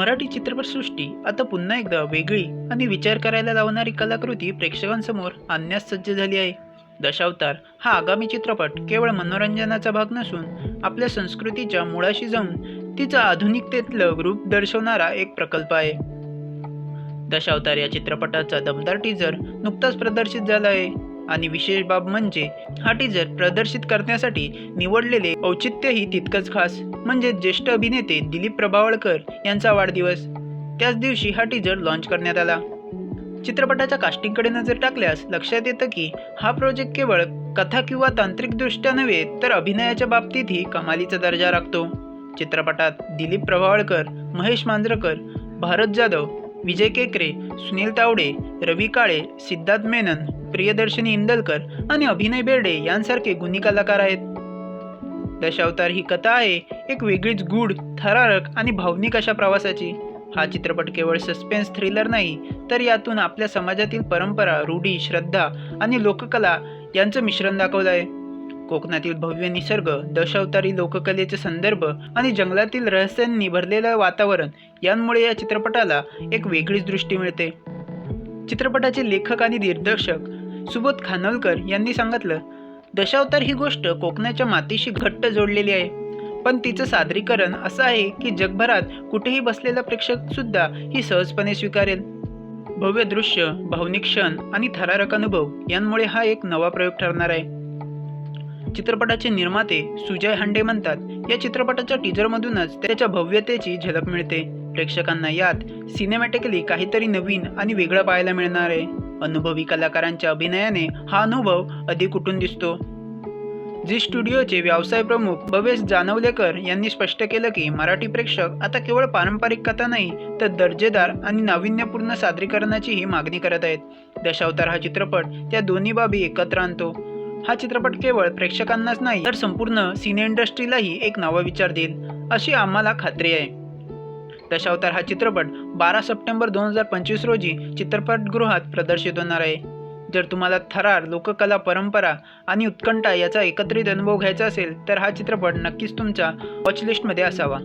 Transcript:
मराठी चित्रपटसृष्टी आता पुन्हा एकदा वेगळी आणि विचार करायला लावणारी कलाकृती प्रेक्षकांसमोर आणण्यास सज्ज झाली आहे. दशावतार हा आगामी चित्रपट केवळ मनोरंजनाचा भाग नसून आपल्या संस्कृतीच्या मुळाशी जाऊन तिचा आधुनिकतेतलं रूप दर्शवणारा एक प्रकल्प आहे. दशावतार या चित्रपटाचा दमदार टीजर नुकताच प्रदर्शित झाला आहे. आणि विशेष बाब म्हणजे हा टीजर प्रदर्शित करण्यासाठी निवडलेले औचित्यही तितकंच खास. म्हणजे ज्येष्ठ अभिनेते दिलीप प्रभावळकर यांचा वाढदिवस. त्याच दिवशी हा टीजर लॉन्च करण्यात आला. चित्रपटाच्या कास्टिंगकडे नजर टाकल्यास लक्षात येतं की हा प्रोजेक्ट केवळ कथा किंवा तांत्रिकदृष्ट्या नव्हे तर अभिनयाच्या बाबतीतही कमालीचा दर्जा राखतो. चित्रपटात दिलीप प्रभावळकर महेश मांजरकर भारत जाधव विजय केकरे सुनील तावडे रवी काळे सिद्धार्थ मेनन प्रियदर्शनी इंदलकर आणि अभिनय बेर्डे यांसारखे गुणी कलाकार आहेत. दशावतार ही कथा आहे एक वेगळीच गूढ थरारक आणि भावनिक अशा प्रवासाची. हा चित्रपट केवळ सस्पेन्स थ्रिलर नाही तर यातून आपल्या समाजातील परंपरा रूढी श्रद्धा आणि लोककला यांचं मिश्रण दाखवलं आहे. कोकणातील भव्य निसर्ग दशावतारी लोककलेचे संदर्भ आणि जंगलातील रहस्यांनी भरलेलं वातावरण यांमुळे या चित्रपटाला एक वेगळीच दृष्टी मिळते. चित्रपटाचे लेखक आणि दिग्दर्शक सुबोध खानोलकर यांनी सांगितलं दशावतार ही गोष्ट कोकणाच्या मातीशी घट्ट जोडलेली आहे. पण तिचं सादरीकरण असं आहे की जगभरात कुठेही बसलेला प्रेक्षक सुद्धा ही सहजपणे स्वीकारेल. भव्य दृश्य भावनिक क्षण आणि थरारक अनुभव यांमुळे हा एक नवा प्रयोग ठरणार आहे. चित्रपटाचे निर्माते सुजय हांडे म्हणतात या चित्रपटाच्या टीजरमधूनच त्याच्या भव्यतेची झलक मिळते. प्रेक्षकांना यात सिनेमॅटिकली काहीतरी नवीन आणि वेगळं पाहायला मिळणार आहे. अनुभवी कलाकारांच्या अभिनयाने हा अनुभव अधिक उठून दिसतो. झी स्टुडिओचे व्यवसाय प्रमुख भवेश जानवलेकर यांनी स्पष्ट केलं की मराठी प्रेक्षक आता केवळ पारंपरिक कथा नाही तर दर्जेदार आणि नाविन्यपूर्ण सादरीकरणाचीही मागणी करत आहेत. दशावतार हा चित्रपट त्या दोन्ही बाबी एकत्र आणतो. हा चित्रपट केवळ प्रेक्षकांनाच नाही तर संपूर्ण सिने इंडस्ट्रीलाही एक नवा विचार देईल अशी आम्हाला खात्री आहे. दशावतार हा चित्रपट बारा सप्टेंबर दोन हजार पंचवीस रोजी चित्रपटगृहात प्रदर्शित होणार आहे. जर तुम्हाला थरार लोककला परंपरा आणि उत्कंठा याचा एकत्रित अनुभव घ्यायचा असेल तर हा चित्रपट नक्कीच तुमच्या वॉचलिस्टमध्ये असावा.